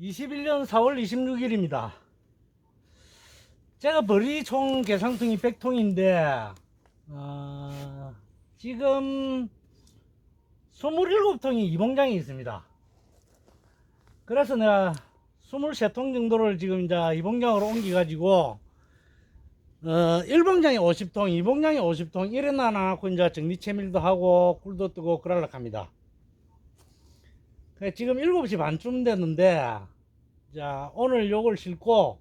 21년 4월 26일입니다. 제가 벌이 총 개상통이 100통인데, 어, 지금 27통이 이봉장에 있습니다. 그래서 내가 23통 정도를 지금 이제 이봉장으로 옮겨가지고, 어, 1봉장에 50통, 2봉장에 50통, 이래 나눠놓고 이제 정리채밀도 하고, 꿀도 뜨고, 그러려고 합니다. 지금 7시 반쯤 됐는데, 자, 오늘 요걸 싣고,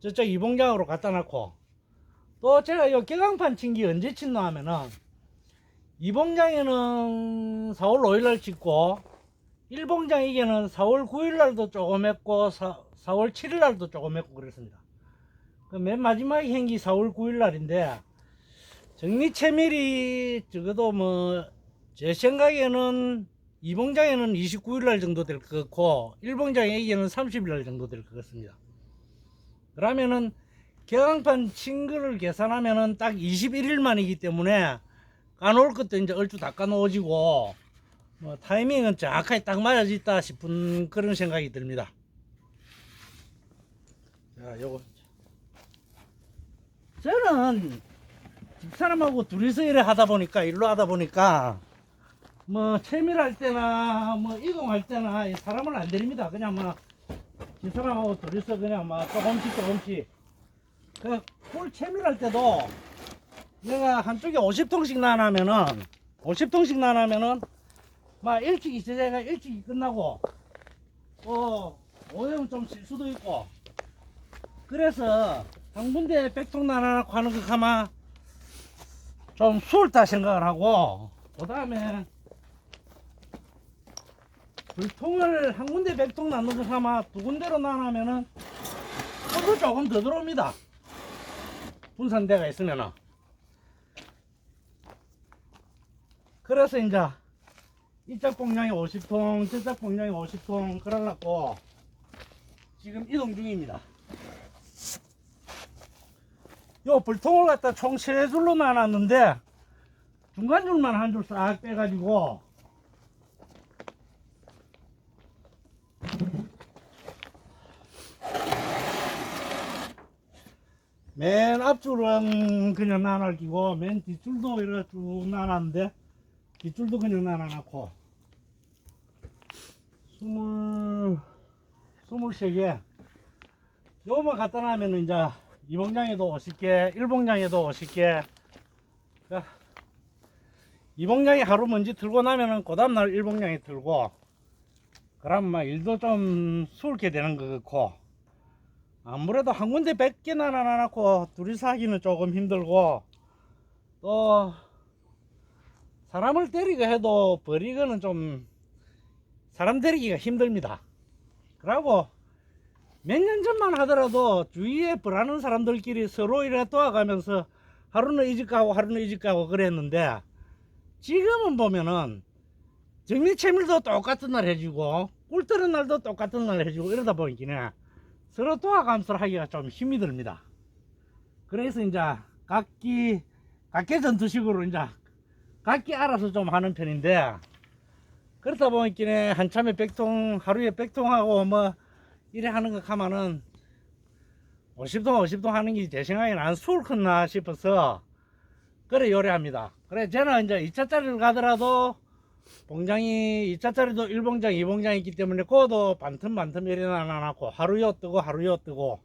저쪽 이봉장으로 갖다 놓고, 또 제가 요 개강판 친기 언제 친노 하면은, 이봉장에는 4월 5일날 찍고, 1봉장에게는 4월 9일날도 조금 했고, 4, 4월 7일날도 조금 했고 그랬습니다. 그 맨 마지막에 행기 4월 9일날인데, 정리채밀이 적어도 뭐, 제 생각에는 이봉장에는 29일 날 정도 될 것 같고 1봉장에게는 30일 날 정도 될 것 같습니다. 그러면은 개강판 친 거를 계산하면은 딱 21일만이기 때문에 까놓을 것도 이제 얼추 다 까놓아지고 뭐 타이밍은 정확하게 딱 맞아졌다 싶은 그런 생각이 듭니다. 자, 요거 저는 집사람하고 둘이서 일을 하다 보니까 일로 하다 보니까 뭐 채밀할 때나 뭐 이동할 때나 이 사람을 안 데립니다. 그냥 뭐 집사람하고 둘이서 그냥 막 조금씩 조금씩 그꿀 채밀할 때도 내가 한쪽에 50통씩 나눠면은 50통씩 나눠면은 막 일찍 이 제자가 일찍이 끝나고 또 오후에는 좀쉴 수도 있고 그래서 한 군데 100통 나눠놓고 하는 거 가만 좀 수월다 생각을 하고 그 다음에 불통을 한 군데 100통 나눠서 삼아 두 군데로 나눠면은 서로 조금 더 들어옵니다. 분산대가 있으면은. 그래서 이제 이쪽 공량이 50통, 저쪽 공량이 50통 그러려고 지금 이동 중입니다. 요 불통을 갖다 총 세 줄로 나눴는데 중간 줄만 한 줄 싹 빼가지고 맨 앞줄은 그냥 나눠 끼고 맨 뒷줄도 이렇게 쭉 나눴는데 뒷줄도 그냥 나눠놓고 스물 스물세 개. 요거만 갖다 놔면 이제 이봉장에도 50개 일봉장에도 50개. 이봉장이 하루 먼지 들고 나면은 그 다음날 일봉장이 들고 그럼 막 일도 좀 수월게 되는 것 같고 아무래도 한 군데 100개나 나눠놓고 둘이서 하기는 조금 힘들고 또 사람을 데리고 해도 버리기는 좀 사람 데리기가 힘듭니다. 그러고 몇 년 전만 하더라도 주위에 벌하는 사람들끼리 서로 이래 도와가면서 하루는 이 집 가고 하루는 이 집 가고 그랬는데 지금은 보면은 정리채밀도 똑같은 날 해주고 꿀 뜨는 날도 똑같은 날 해주고 이러다 보니까 서로 도와가면서 하기가 좀 힘이 듭니다. 그래서 이제 각기 각계 전투식으로 이제 각기 알아서 좀 하는 편인데 그러다 보니까 한참에 백통 하루에 백통하고 뭐 이래 하는 거 가면은 50통 50통 하는 게 제 생각에 난 수월 컸나 싶어서 그래 요래합니다. 그래 저는 이제 2차짜리를 가더라도 봉장이 2차짜리도 1봉장 2봉장 있기 때문에 그것도 반틈 반틈 이래 나눠놓고 하루요 뜨고 하루요 뜨고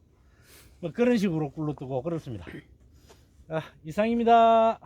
뭐 그런 식으로 굴러 뜨고 그렇습니다. 아, 이상입니다.